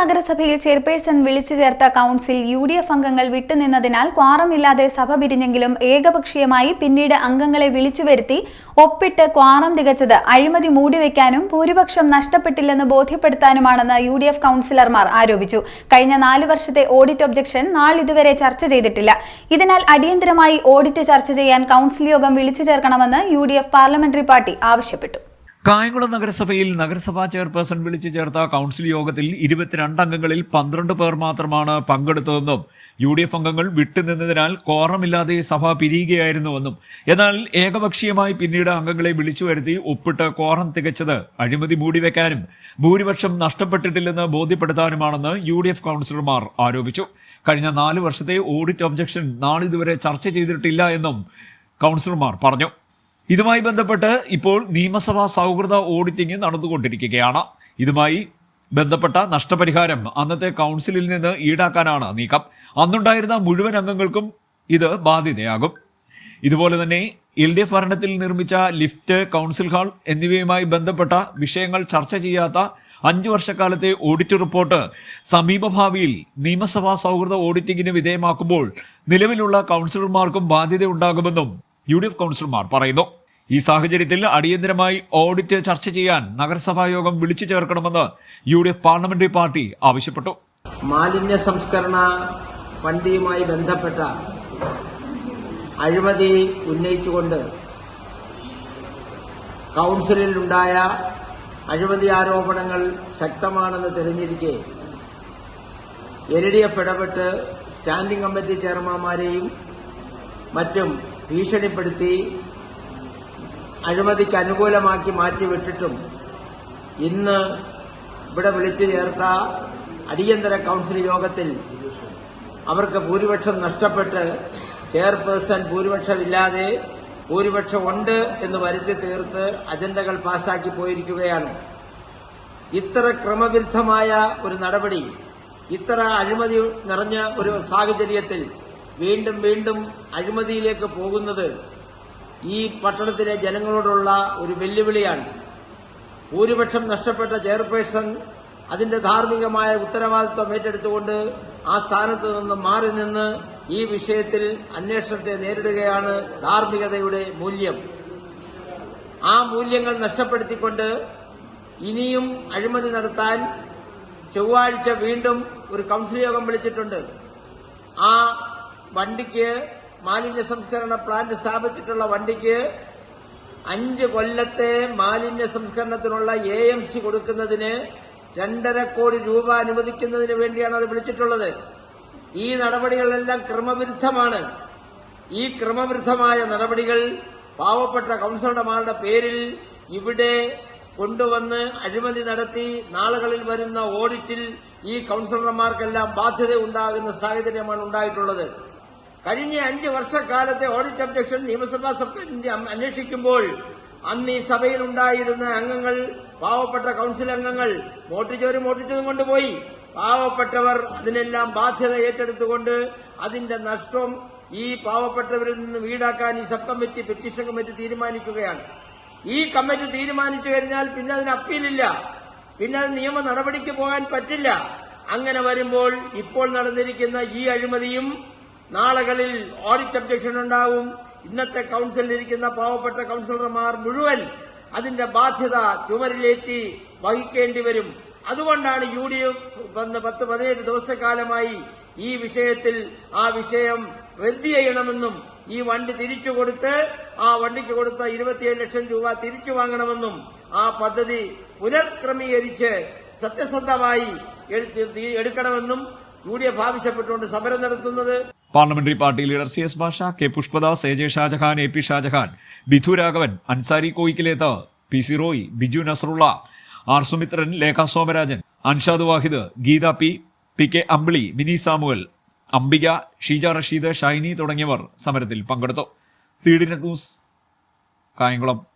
നഗരസഭയിൽ ചെയർപേഴ്സൺ വിളിച്ചു ചേർത്ത കൗൺസിൽ യു ഡി എഫ് അംഗങ്ങൾ വിട്ടുനിന്നതിനാൽ ക്വാറമില്ലാതെ സഭ പിരിഞ്ഞെങ്കിലും ഏകപക്ഷീയമായി പിന്നീട് അംഗങ്ങളെ വിളിച്ചു വരുത്തി ഒപ്പിട്ട് ക്വാറം തികച്ചത് അഴിമതി മൂടിവെക്കാനും ഭൂരിപക്ഷം നഷ്ടപ്പെട്ടില്ലെന്ന് ബോധ്യപ്പെടുത്താനുമാണെന്ന് യു ഡി എഫ് കൗൺസിലർമാർ ആരോപിച്ചു. കഴിഞ്ഞ നാല് വർഷത്തെ ഓഡിറ്റ് ഒബ്ജക്ഷൻ നാളിതുവരെ ചർച്ച ചെയ്തിട്ടില്ല. ഇതിനാൽ അടിയന്തരമായി ഓഡിറ്റ് ചർച്ച ചെയ്യാൻ കൗൺസിൽ യോഗം വിളിച്ചു ചേർക്കണമെന്ന് യു പാർലമെന്ററി പാർട്ടി ആവശ്യപ്പെട്ടു. കായംകുളം നഗരസഭയിൽ നഗരസഭാ ചെയർപേഴ്സൺ വിളിച്ചു ചേർത്ത കൗൺസിൽ യോഗത്തിൽ ഇരുപത്തിരണ്ട് അംഗങ്ങളിൽ പന്ത്രണ്ട് പേർ മാത്രമാണ് പങ്കെടുത്തതെന്നും യു ഡി എഫ് അംഗങ്ങൾ വിട്ടുനിന്നതിനാൽ കോറമില്ലാതെ സഭ പിരിയുകയായിരുന്നുവെന്നും. എന്നാൽ ഏകപക്ഷീയമായി പിന്നീട് അംഗങ്ങളെ വിളിച്ചു വരുത്തി ഒപ്പിട്ട് കോറം തികച്ചത് അഴിമതി മൂടിവെക്കാനും ഭൂരിപക്ഷം നഷ്ടപ്പെട്ടിട്ടില്ലെന്ന് ബോധ്യപ്പെടുത്താനുമാണെന്ന് യു ഡി എഫ് കൗൺസിലർമാർ ആരോപിച്ചു. കഴിഞ്ഞ നാല് വർഷത്തെ ഓഡിറ്റ് ഒബ്ജക്ഷൻ നാളിതുവരെ ചർച്ച ചെയ്തിട്ടില്ല എന്നും കൗൺസിലർമാർ പറഞ്ഞു. ഇതുമായി ബന്ധപ്പെട്ട് ഇപ്പോൾ നിയമസഭാ സൗഹൃദ ഓഡിറ്റിംഗ് നടന്നുകൊണ്ടിരിക്കുകയാണ്. ഇതുമായി ബന്ധപ്പെട്ട നഷ്ടപരിഹാരം അന്നത്തെ കൗൺസിലിൽ നിന്ന് ഈടാക്കാനാണ് നീക്കം. അന്നുണ്ടായിരുന്ന മുഴുവൻ അംഗങ്ങൾക്കും ഇത് ബാധ്യതയാകും. ഇതുപോലെ തന്നെ എൽ ഡി എഫ് ഭരണത്തിൽ നിർമ്മിച്ച ലിഫ്റ്റ് കൗൺസിൽ ഹാൾ എന്നിവയുമായി ബന്ധപ്പെട്ട വിഷയങ്ങൾ ചർച്ച ചെയ്യാത്ത അഞ്ചു വർഷക്കാലത്തെ ഓഡിറ്റ് റിപ്പോർട്ട് സമീപഭാവിയിൽ നിയമസഭാ സൗഹൃദ ഓഡിറ്റിംഗിന് വിധേയമാക്കുമ്പോൾ നിലവിലുള്ള കൗൺസിലർമാർക്കും ബാധ്യതയുണ്ടാകുമെന്നും യു ഡി എഫ് കൗൺസിലർമാർ പറയുന്നു. ഈ സാഹചര്യത്തിൽ അടിയന്തരമായി ഓഡിറ്റ് ചർച്ച ചെയ്യാൻ നഗരസഭാ യോഗം വിളിച്ചു ചേർക്കണമെന്ന് U D F parliamentary party ആവശ്യപ്പെട്ടു. മാലിന്യ സംസ്കരണ വണ്ടിയുമായി ബന്ധപ്പെട്ട അഴിമതി ഉന്നയിച്ചുകൊണ്ട് കൗൺസിലിലുണ്ടായ അഴിമതി ആരോപണങ്ങൾ ശക്തമാണെന്ന് തെളിഞ്ഞിരിക്കെ എൽ ഡി എഫ് ഇടപെട്ട് സ്റ്റാൻഡിംഗ് കമ്മിറ്റി ചെയർമാന്മാരെയും മറ്റും ഭീഷണിപ്പെടുത്തി അഴിമതിക്ക് അനുകൂലമാക്കി മാറ്റിവിട്ടിട്ടും ഇന്ന് ഇവിടെ വിളിച്ചു ചേർത്ത അടിയന്തര കൌൺസിൽ യോഗത്തിൽ അവർക്ക് ഭൂരിപക്ഷം നഷ്ടപ്പെട്ട് ചെയർപേഴ്സൺ ഭൂരിപക്ഷമില്ലാതെ ഭൂരിപക്ഷമുണ്ട് എന്ന് വരുത്തി തീർത്ത് അജണ്ടകൾ പാസാക്കി പോയിരിക്കുകയാണ്. ഇത്ര ക്രമവിരുദ്ധമായ ഒരു നടപടി ഇത്ര അഴിമതി നിറഞ്ഞ ഒരു സാഹചര്യത്തിൽ വീണ്ടും വീണ്ടും അഴിമതിയിലേക്ക് പോകുന്നത് ഈ പട്ടണത്തിലെ ജനങ്ങളോടുള്ള ഒരു വെല്ലുവിളിയാണ്. ഭൂരിപക്ഷം നഷ്ടപ്പെട്ട ചെയർപേഴ്സൺ അതിന്റെ ധാർമ്മികമായ ഉത്തരവാദിത്വം ഏറ്റെടുത്തുകൊണ്ട് ആ സ്ഥാനത്ത് നിന്ന് മാറി നിന്ന് ഈ വിഷയത്തിൽ അന്വേഷണത്തെ നേരിടുകയാണ് ധാർമ്മികതയുടെ മൂല്യം. ആ മൂല്യങ്ങൾ നഷ്ടപ്പെടുത്തിക്കൊണ്ട് ഇനിയും അഴിമതി നടത്താൻ ചൊവ്വാഴ്ച വീണ്ടും ഒരു കൌൺസിൽ യോഗം വിളിച്ചിട്ടുണ്ട്. ആ വണ്ടിക്ക് മാലിന്യ സംസ്കരണ പ്ലാന്റ് സ്ഥാപിച്ചിട്ടുള്ള വണ്ടിക്ക് അഞ്ച് കൊല്ലത്തെ മാലിന്യ സംസ്കരണത്തിനുള്ള എ എം സി കൊടുക്കുന്നതിന് രണ്ടര കോടി രൂപ അനുവദിക്കുന്നതിന് വേണ്ടിയാണ് അത് വിളിച്ചിട്ടുള്ളത്. ഈ നടപടികളെല്ലാം ക്രമവിരുദ്ധമാണ്. ഈ ക്രമവിരുദ്ധമായ നടപടികൾ പാവപ്പെട്ട കൌൺസിലർമാരുടെ പേരിൽ ഇവിടെ കൊണ്ടുവന്ന് അഴിമതി നടത്തി നാളുകളിൽ വരുന്ന ഓഡിറ്റിൽ ഈ കൌൺസിലർമാർക്കെല്ലാം ബാധ്യത ഉണ്ടാകുന്ന സാഹചര്യമാണ് ഉണ്ടായിട്ടുള്ളത്. കഴിഞ്ഞ അഞ്ച് വർഷക്കാലത്തെ ഓഡിറ്റ് അബ്ജക്ഷൻ നിയമസഭാ സബ്ജക്റ്റിന്റെ അന്വേഷിക്കുമ്പോൾ അന്ന് ഈ സഭയിൽ ഉണ്ടായിരുന്ന അംഗങ്ങൾ പാവപ്പെട്ട കൌൺസിൽ അംഗങ്ങൾ മോട്ടിച്ചവര് മോട്ടിച്ചതും കൊണ്ടുപോയി. പാവപ്പെട്ടവർ അതിനെല്ലാം ബാധ്യത ഏറ്റെടുത്തുകൊണ്ട് അതിന്റെ നഷ്ടം ഈ പാവപ്പെട്ടവരിൽ നിന്ന് വീടാക്കാൻ ഈ സബ് കമ്മിറ്റി പെറ്റീഷൻ കമ്മിറ്റി തീരുമാനിക്കുകയാണ്. ഈ കമ്മിറ്റി തീരുമാനിച്ചു കഴിഞ്ഞാൽ പിന്നെ അതിന് അപ്പീലില്ല പിന്നെ അത് നിയമ നടപടിക്ക് പോകാൻ പറ്റില്ല. അങ്ങനെ വരുമ്പോൾ ഇപ്പോൾ നടന്നിരിക്കുന്ന ഈ അഴിമതിയും നാളുകളിൽ ഓഡിറ്റ് അബ്ജക്ഷൻ ഉണ്ടാവും. ഇന്നത്തെ കൌൺസിലിരിക്കുന്ന പാവപ്പെട്ട കൌൺസിലർമാർ മുഴുവൻ അതിന്റെ ബാധ്യത ചുമരിലേറ്റി വഹിക്കേണ്ടി വരും. അതുകൊണ്ടാണ് യു ഡി എഫ് പത്ത് പതിനേഴ് ദിവസക്കാലമായി ഈ വിഷയത്തിൽ ആ വിഷയം റദ്ദ് ചെയ്യണമെന്നും ഈ വണ്ടി തിരിച്ചു കൊടുത്ത് ആ വണ്ടിക്ക് കൊടുത്ത ഇരുപത്തിയേഴ് ലക്ഷം രൂപ തിരിച്ചു വാങ്ങണമെന്നും ആ പദ്ധതി പുനർക്രമീകരിച്ച് സത്യസന്ധമായി എടുക്കണമെന്നും യു ഡി എഫ് ആവശ്യപ്പെട്ടുകൊണ്ട് സമരം നടത്തുന്നത്. Parliamentary party leader C S Basha K Pushpadas A J Shajahan A P Shajahan Bidhu Raghavan Ansari Koyikkileth P C Roy Biju Nasarulla R Sumithran Lekha Somarajan Anshad Vahid Geetha P P K Ambili Mini Samuel Ambika Sheeja Rasheed Shiny തുടങ്ങിയവർ സമരത്തിൽ പങ്കെടുത്തു. C D news Kayamkulam.